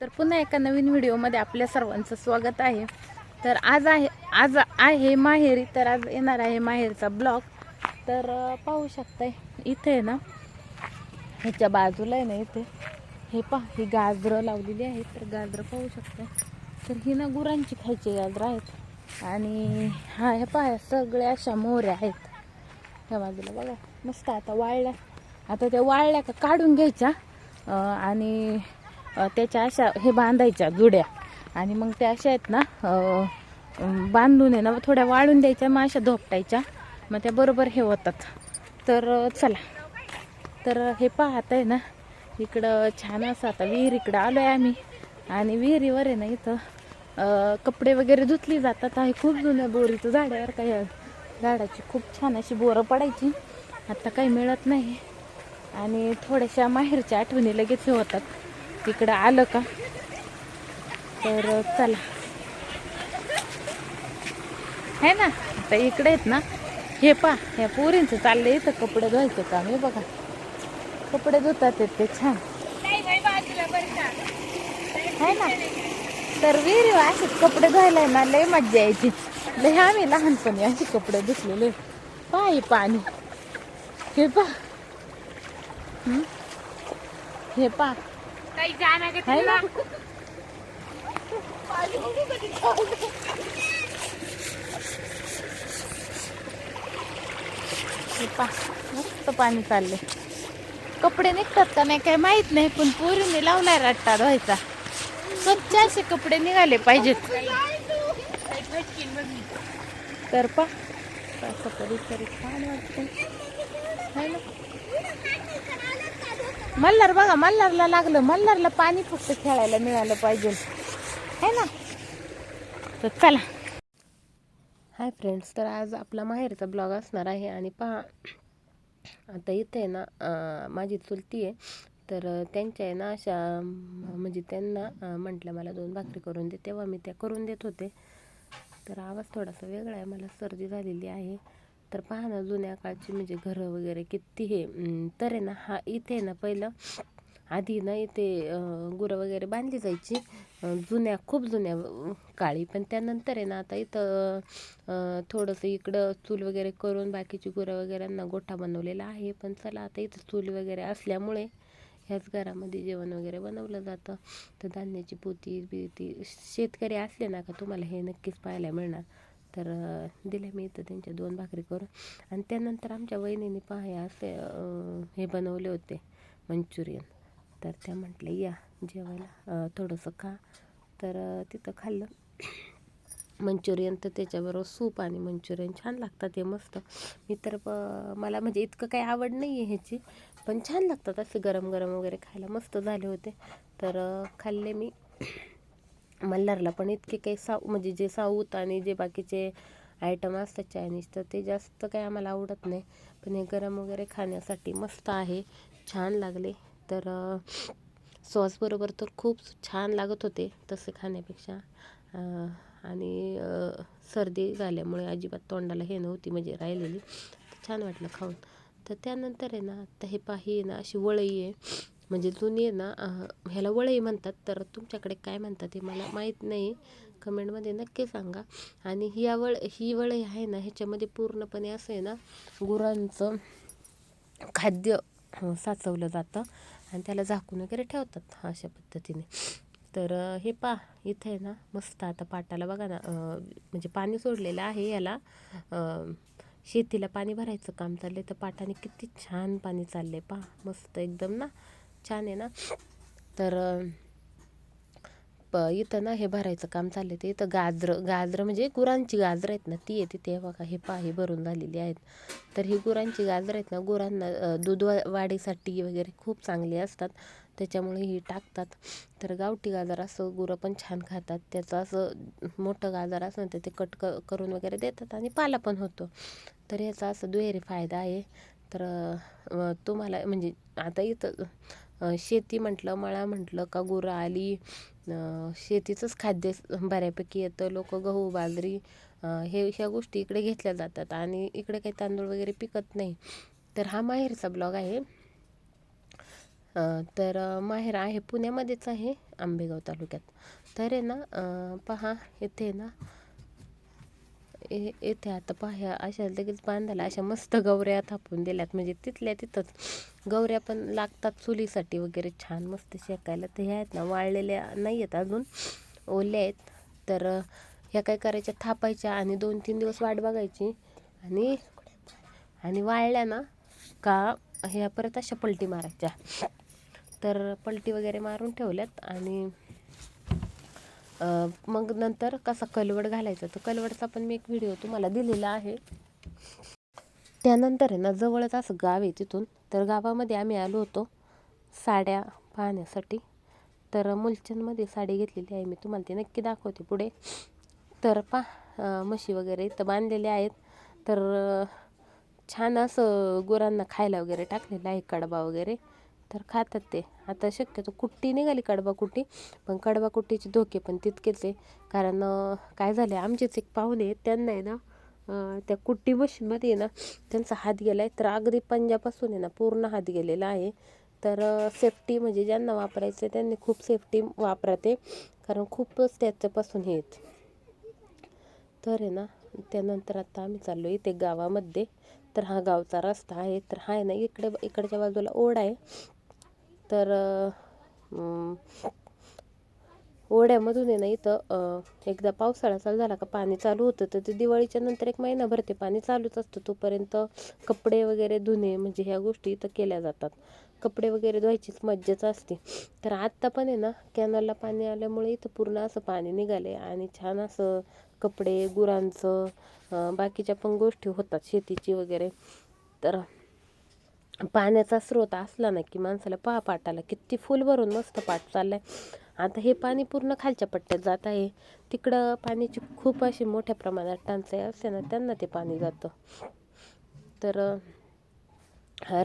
तर पुन्हा एका नवीन व्हिडिओमध्ये आपल्या सर्वांचं स्वागत आहे. तर आज आहे आज आहे माहेरी तर आज येणार आहे माहेरचा ब्लॉग. तर पाहू शकताय इथे आहे ना ह्याच्या बाजूला आहे ना इथे हे पहा ही गाजरं लावलेली आहेत तर गाजरं पाहू शकताय. तर ही ना गुरांची खायची गाजरं आहेत. आणि हा हे पहा सगळ्या अशा मोहऱ्या आहेत. ह्या बाजूला बघा मस्त आता वाळल्या. आता त्या वाळल्या का काढून घ्यायच्या. आणि त्याच्या अशा हे बांधायच्या जुड्या. आणि मग त्या अशा आहेत ना बांधून आहे ना थोड्या वाळून द्यायच्या मग अशा धोपटायच्या. मग त्या बरोबर हे होतात. तर चला. तर हे पाहत आहे ना इकडं छान असं आता विहीर इकडं आलो आहे आम्ही. आणि विहिरीवर आहे ना इथं कपडे वगैरे धुतली जातात. आहे खूप जुन्या बोरीचं झाडावर काही झाडाची खूप छान अशी बोरं पडायची. आता काही मिळत नाही. आणि थोड्याशा माहेरच्या आठवणी लगेच हे होतात. तिकडं आलं का? तर चला. है ना? आता इकडे आहेत ना? हे पा ह्या पोरींचं चाललंय इथं कपडे धुवायचं का मी बघा. कपडे धुतात आहेत ते छान. है ना? तर विहिरी असेच कपडे धुवायला ना लय मज्जा यायची. लय आम्ही लहानपणी असे कपडे धुतलेले. पाय पाणी. हे पा. हं? हे पा है ना? हे पा मस्त पाणी चाललंय. कपडे निघतात का नाही काय माहीत नाही पण पोरीने लावलाय रट्टा धुवायचा. स्वच्छ असे कपडे निघाले पाहिजेत. तर पा असं कधीतरी छान वाटतं है ना? मल्हार बघा मल्हारला लागलं मल्हारला पाणी फक्त खेळायला मिळालं पाहिजे. है ना? तर चला. हाय फ्रेंड्स तर आज आपला माहेरचा ब्लॉग असणार आहे आणि पहा आता इथे आहे ना माझी चुलती आहे. तर त्यांच्या आहे ना अशा म्हणजे त्यांना म्हटलं मला दोन भाकरी करून दे तेव्हा मी त्या करून देत होते. तर आवाज थोडासा वेगळा आहे मला सर्दी झालेली आहे. तर पहा ना जुन्या काळची म्हणजे घरं वगैरे किती हे. तर आहे ना हा इथे ना पहिलं आधी ना इथे गुरं वगैरे बांधली जायची. जुन्या खूप जुन्या काळी. पण त्यानंतर आहे ना आता इथं थोडंसं इकडं चूल वगैरे करून बाकीची गुरं वगैरेंना गोठा बनवलेला आहे. पण चला आता इथं चूल वगैरे असल्यामुळे ह्याच घरामध्ये जेवण वगैरे बनवलं जातं. तर धान्याची पोती बिती शेतकरी असले ना का तुम्हाला हे नक्कीच पाहायला मिळणार. तर दिल्या मी इथं त्यांच्या दोन भाकरी करून. आणि त्यानंतर आमच्या वहिनीने पहा असे हे बनवले होते मंचुरियन. तर त्या म्हटल्या या जेवायला थोडंसं खा. तर तिथं खाल्लं. मंचुरियन तर त्याच्याबरोबर सूप आणि मंचुरियन छान लागतात हे मस्त. मी तर प- मला म्हणजे इतकं काही आवड नाही आहे ह्याची पण छान लागतात असे गरम गरम वगैरे खायला. मस्त झाले होते. तर खाल्ले मी. मल्हारला पण इतके काही साऊ म्हणजे जे साऊथ आणि जे बाकीचे आयटम असतात चायनीज तर ते जास्त काही आम्हाला आवडत नाही. पण हे गरम वगैरे खाण्यासाठी मस्त आहे. छान लागले. तर सॉसबरोबर तर खूप छान लागत होते तसे खाण्यापेक्षा. आणि सर्दी झाल्यामुळे अजिबात तोंडाला हे नव्हती म्हणजे राहिलेली. तर छान वाटलं खाऊन. तर त्यानंतर आहे ना आता हे पाही आहे ना अशी वळई आहे. म्हणजे जुनी आहे ना ह्याला वळई म्हणतात तर तुमच्याकडे काय म्हणतात हे मला माहीत नाही. कमेंटमध्ये नक्की सांगा. आणि ही वळ ही वळई आहे ना ह्याच्यामध्ये पूर्णपणे असं आहे ना गुरांचं खाद्य साचवलं जातं आणि त्याला झाकून वगैरे ठेवतात अशा पद्धतीने. तर हे पा इथे आहे ना मस्त आता पाटाला बघा ना म्हणजे पाणी सोडलेलं आहे याला. शेतीला पाणी भरायचं काम चाललं आहे तर पाटाने किती छान पाणी चाललं आहे पा मस्त एकदम ना. छान आहे ना. तर प इथं ना हे भरायचं काम चाललं ते. इथं गाजरं गाजरं म्हणजे गुरांची गाजरं आहेत ना ती येते ते बघा. हे पा हे भरून झालेली आहेत. तर ही गुरांची गाजरं आहेत ना गुरांना दूध वा- वाढीसाठी वगैरे खूप चांगली असतात. त्याच्यामुळे ही टाकतात. तर गावठी गाजर असं गुरं पण छान खातात. त्याचं असं मोठं गाजर असं तर ते कट क करून वगैरे देतात आणि पाला पण होतो. तर याचा असं दुहेरी फायदा आहे. तर तुम्हाला म्हणजे आता इथं शेती म्हटलं मळा म्हटलं का गुरं आली शेतीचंच खाद्य बऱ्यापैकी येतं लोक गहू बाजरी हे ह्या गोष्टी इकडे घेतल्या जातात आणि इकडे काही तांदूळ वगैरे पिकत नाही. तर हा माहेरचा ब्लॉग आहे. तर माहेर आहे पुण्यामध्येच आहे आंबेगाव तालुक्यात. तर आहे ना पहा इथे ना येथे आता पाह्या अशा लगेच बांधायला अशा मस्त गवऱ्या थापून दिल्यात. म्हणजे तिथल्या तिथंच गवऱ्या पण लागतात चुलीसाठी वगैरे छान मस्त शेकायला. तर ह्या आहेत ना वाळलेल्या नाही आहेत अजून. ओल्या आहेत. तर ह्या काय करायच्या थापायच्या आणि दोन तीन दिवस वाट बघायची. आणि आणि वाळल्या ना का ह्या परत अशा पलटी मारायच्या. तर पलटी वगैरे मारून ठेवल्यात आणि मग नंतर कसा कलवड घालायचा तर कलवडचा पण मी एक व्हिडिओ तुम्हाला दिलेला आहे. त्यानंतर आहे ना जवळच असं गाव आहे तिथून. तर गावामध्ये आम्ही आलो होतो साड्या पाहण्यासाठी. तर मुलचंदमध्ये साडी घेतलेली आहे मी तुम्हाला ती नक्की दाखवते पुढे. तर पा म्हशी वगैरे इथं बांधलेले आहेत. तर छान असं गुरांना खायला वगैरे टाकलेलं आहे कडबा वगैरे. तर खातात ते. आता शक्यतो कुट्टी निघाली कडबा कुट्टी पण कडबा कुट्टीचे धोके पण तितकेच आहे. कारण काय झालं आमचेच एक पाहुणे आहेत त्यांना आहे ना त्या कुट्टी मशीनमध्ये आहे ना त्यांचा हात गेला आहे तर अगदी पंजापासून आहे ना पूर्ण हात गेलेला आहे. तर सेफ्टी म्हणजे ज्यांना वापरायचं आहे त्यांनी खूप सेफ्टी वापरते. कारण खूपच त्याच्यापासून हे आहेत. तर आहे ना त्यानंतर आता आम्ही चाललो इथे गावामध्ये. तर हा गावचा रस्ता आहे. तर हा आहे ना इकडे इकडच्या बाजूला ओढ आहे. तर ओढ्यामधून आहे ना इथं एकदा पावसाळा चालू झाला का पाणी चालू होतं. तर ते दिवाळीच्या नंतर एक महिनाभर ते पाणी चालूच असतं. तोपर्यंत कपडे वगैरे धुणे म्हणजे ह्या गोष्टी इथं केल्या जातात. कपडे वगैरे धुवायचीच मज्जाच असते. तर आत्ता पण आहे ना कॅनलला पाणी आल्यामुळे इथं पूर्ण असं पाणी निघाले आणि छान असं कपडे गुरांचं बाकीच्या पण गोष्टी होतात शेतीची वगैरे. तर पाण्याचा स्रोत असला ना की माणसाला पहा पाटाला किती फुल भरून मस्त पाट चाललाय. आता हे पाणी पूर्ण खालच्या पट्ट्यात जात आहे. तिकडं पाण्याची खूप अशी मोठ्या प्रमाणात टंचाई असते ना त्यांना ते पाणी जातं. तर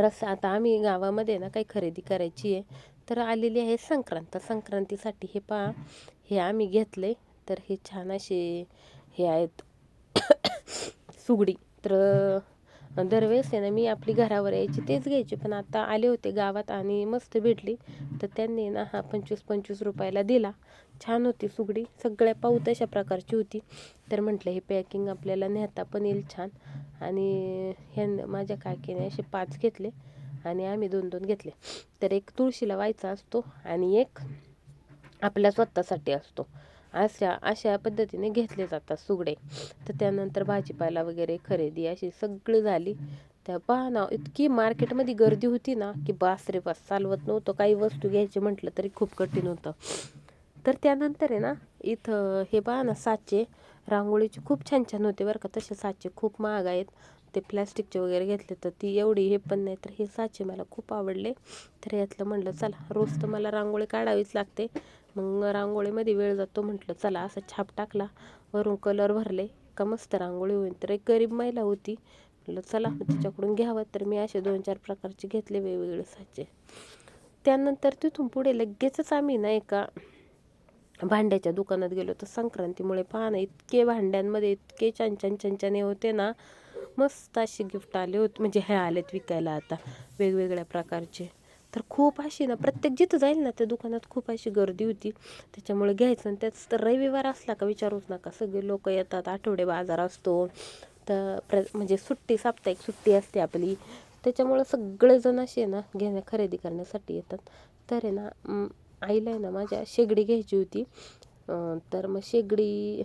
रस आता आम्ही गावामध्ये ना काही खरेदी करायची आहे. तर आलेली आहे संक्रांत. संक्रांतीसाठी हे पहा हे आम्ही घेतले तर हे छान असे हे आहेत. सुगडी. तर दरवेळेस आहे ना मी आपली घरावर यायची तेच घ्यायची. पण आता आले होते गावात आणि मस्त भेटली. तर त्यांनी ना हा पंचवीस पंचवीस रुपयाला दिला. छान होती सुगडी. सगळ्या पाऊत अशा प्रकारची होती. तर म्हटलं हे पॅकिंग आपल्याला नेता पण येईल छान. आणि ह्यां माझ्या काकीने असे पाच घेतले आणि आम्ही दोन दोन घेतले. तर एक तुळशीला व्हायचा असतो आणि एक आपल्या स्वतःसाठी असतो. अशा अशा पद्धतीने घेतले जातात सुगडे. तर त्यानंतर भाजीपाला वगैरे खरेदी अशी सगळी झाली. त्या पहा ना इतकी मार्केटमध्ये गर्दी होती ना की बास रे बास चालवत नव्हतं. काही वस्तू घ्यायची म्हटलं तरी खूप कठीण होतं. तर त्यानंतर आहे ना इथं हे पहा ना साचे. रांगोळीचे खूप छान छान होते बरं का. तसे साचे खूप महाग आहेत. ते प्लॅस्टिकचे वगैरे घेतले तर ती एवढी हे पण नाही. तर हे साचे मला खूप आवडले. तर यातलं म्हणलं चला रोज तर मला रांगोळी काढावीच लागते. मग रांगोळीमध्ये वेळ जातो म्हटलं चला असा छाप टाकला वरून कलर भरले का मस्त रांगोळी होईल. तर एक गरीब महिला होती. म्हटलं चला तिच्याकडून घ्यावं. तर मी असे दोन चार प्रकारचे घेतले वेगवेगळे साचे. त्यानंतर तिथून पुढे लगेचच आम्ही ना एका भांड्याच्या दुकानात गेलो. तर संक्रांतीमुळे पहा ना इतके भांड्यांमध्ये इतके छान छान छान छान हे होते ना मस्त असे गिफ्ट आले होते. म्हणजे हे आलेत विकायला आता वेगवेगळ्या प्रकारचे. तर खूप अशी ना प्रत्येक जिथं जाईल ना त्या दुकानात खूप अशी गर्दी होती. त्याच्यामुळे घ्यायचं आणि त्याच तर रविवार असला का विचारूच नका. सगळे लोक येतात आठवडे बाजार असतो. तर प्र म्हणजे सुट्टी साप्ताहिक सुट्टी असते आपली. त्याच्यामुळं सगळेजण असे ना घेण्या खरेदी करण्यासाठी येतात. तर आहे ना आईला आहे ना माझ्या शेगडी घ्यायची होती. तर मग शेगडी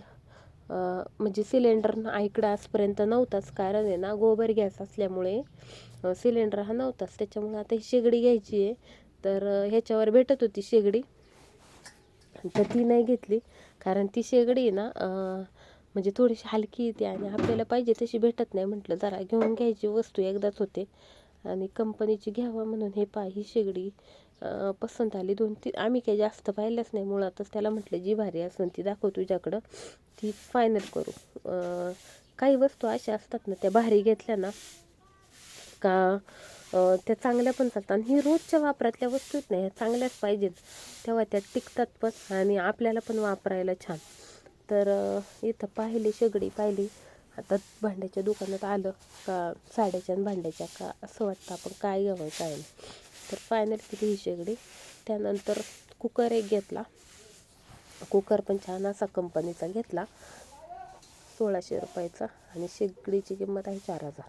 म्हणजे सिलेंडर आईकडं आजपर्यंत नव्हताच. कारण आहे ना गोबर गॅस असल्यामुळे सिलेंडर हा नव्हताच. त्याच्यामुळे आता ही शेगडी घ्यायची आहे. तर ह्याच्यावर भेटत होती शेगडी. तर ती नाही घेतली. कारण ती शेगडी आहे ना म्हणजे थोडीशी हलकी येते आणि आपल्याला पाहिजे तशी भेटत नाही म्हटलं. जरा घेऊन घ्यायची वस्तू एकदाच होते. आणि कंपनीची घ्यावं म्हणून हे पा ही शेगडी पसंत आली. दोन ती आम्ही काही जास्त पाहिलंच नाही मुळातच. त्याला म्हटलं जी भारी असेल ती दाखव तुझ्याकडं. ती फायनल करू. काही वस्तू अशा असतात ना त्या भारी घेतल्या ना का त्या चांगल्या पण चालतात. आणि ही रोजच्या वापरातल्या वस्तू आहेत ना ह्या चांगल्याच पाहिजेत. तेव्हा त्या टिकतात पण आणि आपल्याला पण वापरायला छान. तर इथं पाहिली शेगडी पाहिली. आता भांड्याच्या दुकानात आलं का साड्याच्या आणि भांड्याच्या का असं वाटतं आपण काय घ्यावं काय नाही. तर फायनल केली ही शेगडी. त्यानंतर कुकर एक घेतला. कुकर पण छान असा कंपनीचा घेतला. सोळाशे रुपयाचा आणि शेगडीची किंमत आहे चार हजार.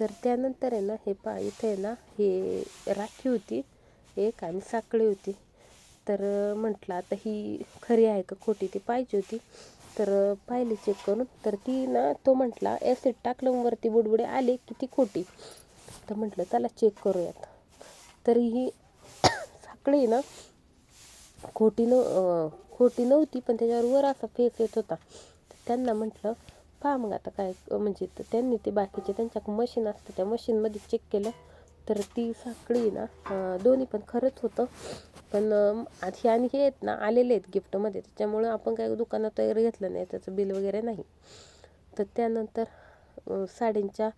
तर त्यानंतर आहे ना हे पा इथे आहे ना हे राखी होती एक आणि साखळी होती. तर म्हटलं आता ही खरी आहे का खोटी ती पाहिजे होती. तर पाहिली चेक करून तर ती ना तो म्हटला ॲसिड टाकलं वरती बुडबुडे आले की ती खोटी. तर म्हटलं चला चेक करूयात. तरीही ही साखळी ना खोटी न खोटी नव्हती पण त्याच्यावर वर असा फेस येत होता. तर त्यांना म्हटलं पहा मग आता काय म्हणजे तर त्यांनी ते बाकीचे त्यांच्या मशीन असतं त्या मशीनमध्ये चेक केलं तर ती साखळी ना दोन्ही पण खरंच होतं. पण आधी आणि हे आहेत ना आलेले आहेत गिफ्टमध्ये त्याच्यामुळं आपण काय दुकानात वगैरे घेतलं नाही त्याचं बिल वगैरे नाही. तर त्यानंतर साड्यांच्या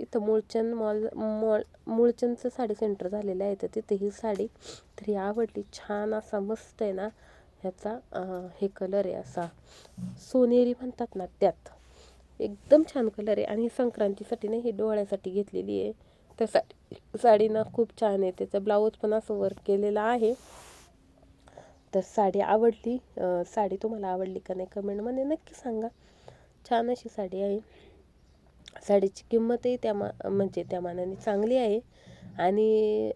इथं मूळचंद मॉल मॉल मूळचंदचं साडी सेंटर झालेलं आहे. तर तिथे ही साडी तरी आवडली. छान असा मस्त आहे ना ह्याचा हे कलर आहे असा. सोनेरी म्हणतात ना त्यात. एकदम छान कलर आहे. आणि संक्रांतीसाठी नाही ही डोळ्यासाठी घेतलेली आहे. त्या साडी साडी ना खूप छान आहे. त्याचं ब्लाऊज पण असं वर्क केलेलं आहे. तर साडी आवडली. साडी तुम्हाला आवडली का नाही कमेंटमध्ये नक्की सांगा. छान अशी साडी आहे. साडीची किंमतही त्या मा म्हणजे त्या मानाने चांगली आहे. आणि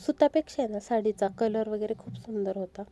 सुतापेक्षा आहे ना साडीचा कलर वगैरे खूप सुंदर होता.